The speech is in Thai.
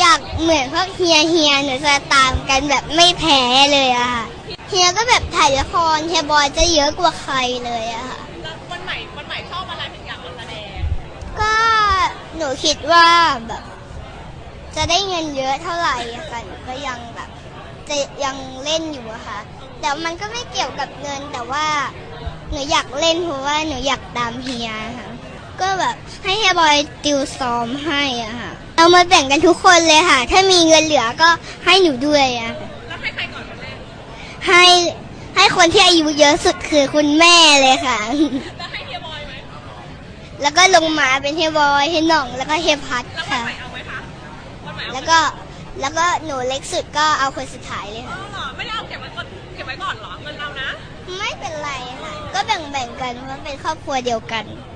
อยากเหมือนพวกเฮียเฮียหนูจะตามกันแบบไม่แพ้เลยอะค่ะเฮียก็แบบถ่ายละครเฮียบอยจะเยอะกว่าใครเลยอะค่ะแล้ววันใหม่วันใหม่ชอบอะไรถึงอย่ากมาแสดงก็หนูคิดว่าแบบ จะได้เงินเยอะเท่าไหร่อะค่ะหนูก็ยังแบบจะยังเล่นอยู่อะค่ะ แต่มันก็ไม่เกี่ยวกับเงินแต่ว่าหนูอยากเล่นเพราะว่าหนูอยากตามเฮียค่ะ ก็แบบให้เฮียบอยติวซ้อมให้อะค่ะ เอามาแบ่งกันทุกคนเลยค่ะ ถ้ามีเงินเหลือก็ให้หนูด้วยอะแล้วให้ใครก่อนคนแรกให้ให้คนที่อายุเยอะสุดคือคุณแม่เลยค่ะ แล้วให้เฮียบอยไหมแล้วก็ลงมาเป็นเฮียบอยเฮียหน่องแล้วก็เฮียพัดแล้ววันค่ะ ใหม่เอาไหมคะวันใหม่เอาไหมแล้วก็แล้วก็หนูเล็กสุดก็เอาคนสุดท้ายเลยอ๋อค่ะเหรอไม่ได้เอาเก็บไว้ก่อนเก็บไว้ก่อนเหรอเงินเรานะ ไม่เป็นไรค่ะ ก็แบ่งๆกันเพราะเป็นครอบครัวเดียวกันอ